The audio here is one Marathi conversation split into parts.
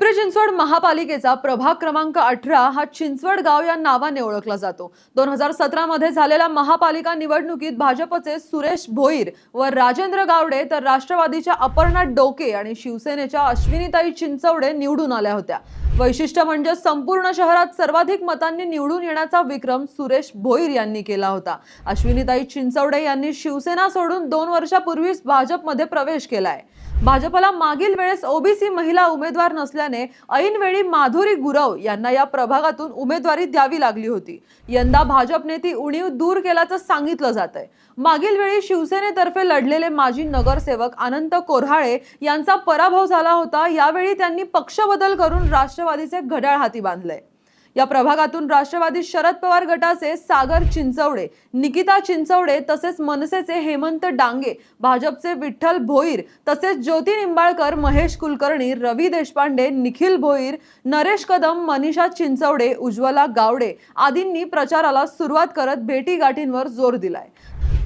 पिंपरी चिंचवड महापालिकेचा प्रभाग क्रमांक अठरा हा चिंचवड गाव या नावाने ओळखला जातो. दोन हजार सतरा मध्ये झालेल्या महापालिका निवडणुकीत भाजपचे सुरेश भोईर व राजेंद्र गावडे तर राष्ट्रवादीच्या अपर्णा डोके आणि शिवसेनेच्या अश्विनीताई चिंचवडे निवडून आल्या होत्या. वैशिष्ट्य म्हणजे संपूर्ण शहरात सर्वाधिक मतांनी निवडून येण्याचा विक्रम सुरेश भोईर यांनी केला होता. अश्विनीताई चिंचवडे यांनी शिवसेना सोडून दोन वर्षापूर्वीच भाजपमध्ये प्रवेश केलाय. भाजपला मागील वेळेस ओबीसी महिला उमेदवार नसल्याने ऐनवेळी माधुरी गुरव यांना या प्रभागातून उमेदवारी द्यावी लागली होती. यंदा भाजपने ती उणीव दूर केल्याचं सांगितलं जात आहे मागील वेळी शिवसेनेतर्फे लढलेले माजी नगरसेवक अनंत कोऱ्हाळे यांचा पराभव झाला होता. यावेळी त्यांनी पक्ष बदल करून राष्ट्रवादीचे घड्याळ हाती बांधले या प्रभागातून राष्ट्रवादी शरद पवार गटाचे सागर चिंचवडे निकिता चिंचवडे तसेच मनसेचे हेमंत डांगे भाजपचे विठ्ठल भोईर तसेच ज्योती निंबाळकर महेश कुलकर्णी रवी देशपांडे निखिल भोईर नरेश कदम मनीषा चिंचवडे उज्ज्वला गावडे आदींनी प्रचाराला सुरुवात करत भेटीगाठींवर जोर दिलाय.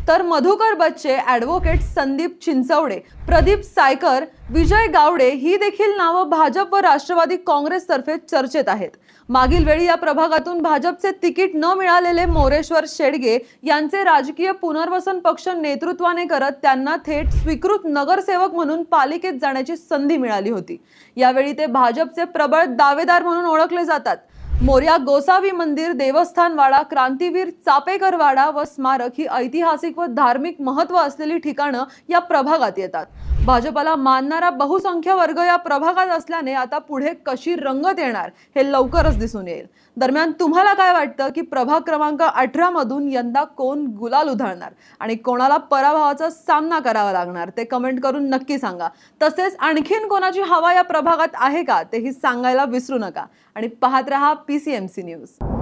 तर मधुकर बच्चे ॲडव्होकेट संदीप चिंचवडे प्रदीप सायकर विजय गावडे ही देखील नावं भाजप व राष्ट्रवादी काँग्रेसतर्फे चर्चेत आहेत. मागील वेळी या प्रभागातून भाजपचे तिकीट न मिळालेले मोरेश्वर शेडगे यांचे राजकीय पुनर्वसन पक्ष नेतृत्वाने करत त्यांना थेट स्वीकृत नगरसेवक म्हणून पालिकेत जाण्याची संधी मिळाली होती. यावेळी ते भाजपचे प्रबळ दावेदार म्हणून ओळखले जातात. मोर्या गोसावी मंदिर देवस्थानवाडा क्रांतीवीर चापेकर वाडा व स्मारक ही ऐतिहासिक व धार्मिक महत्त्व असलेली ठिकाणं या प्रभागात येतात. भाजपला मानणारा बहुसंख्य वर्ग या प्रभागात असल्याने आता पुढे कशी रंगत येणार हे लवकरच दिसून येईल. दरम्यान तुम्हाला काय वाटतं की प्रभाग क्रमांक अठरा मधून यंदा कोण गुलाल उधळणार आणि कोणाला पराभवाचा सामना करावा लागणार ते कमेंट करून नक्की सांगा. तसेच आणखीन कोणाची हवा या प्रभागात आहे का तेही सांगायला विसरू नका. आणि पाहत रहा पीसीएमसी न्यूज